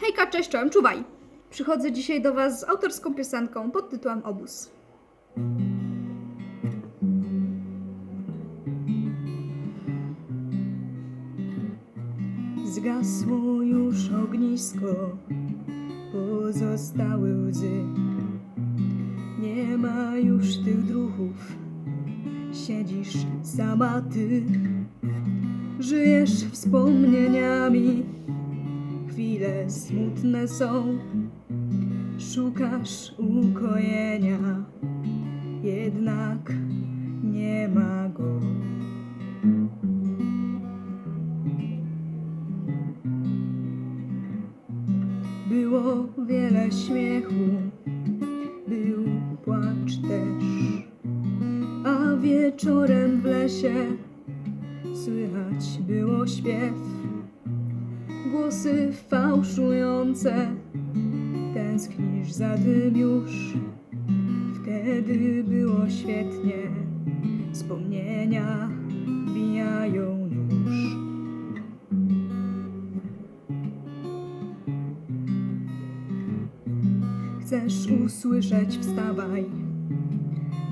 Hejka, cześć, czołem, czuwaj! Przychodzę dzisiaj do Was z autorską piosenką pod tytułem Obóz. Zgasło już ognisko, pozostały łzy. Nie ma już tych druhów, siedzisz sama ty. Żyjesz wspomnieniami, chwile smutne są. Szukasz ukojenia, jednak nie ma go. Było wiele śmiechu, był płacz też, a wieczorem w lesie słychać było śpiew. Głosy fałszujące, tęsknisz za tym już. Wtedy było świetnie, wspomnienia bijają nóż. Chcesz usłyszeć, wstawaj.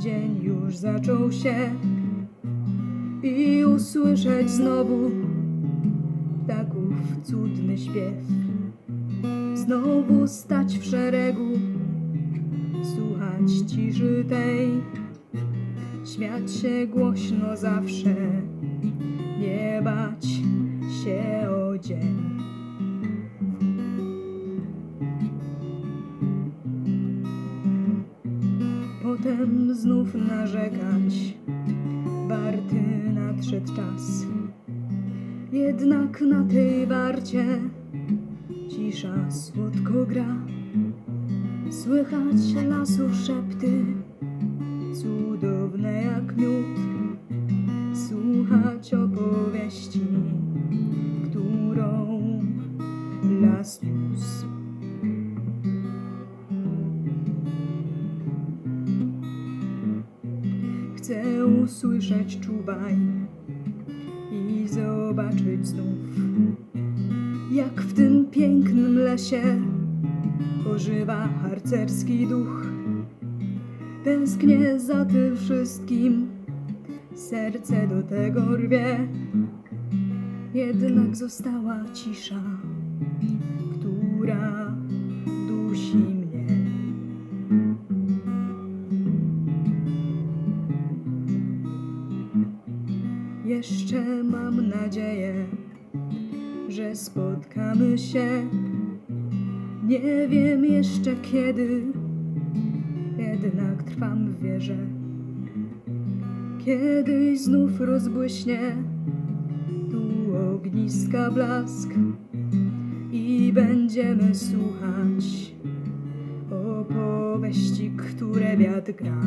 Dzień już zaczął się i usłyszeć znowu cudny śpiew. Znowu stać w szeregu, słuchać ciszy tej, śmiać się głośno zawsze, nie bać się o dzień. Potem znów narzekać, warty nadszedł czas. Jednak na tej warcie cisza słodko gra. Słychać lasu szepty, cudowne jak miód. Słuchać opowieści, którą las niósł. Chcę usłyszeć czuwaj i zobaczyć znów, jak w tym pięknym lesie ożywa harcerski duch. Tęsknię za tym wszystkim, serce do tego rwie. Jednak została cisza, która dusi Jeszcze mam nadzieję, że spotkamy się. Nie wiem jeszcze kiedy, jednak trwam w wierze. Kiedyś znów rozbłyśnie tu ogniska blask i będziemy słuchać opowieści, które wiatr gra.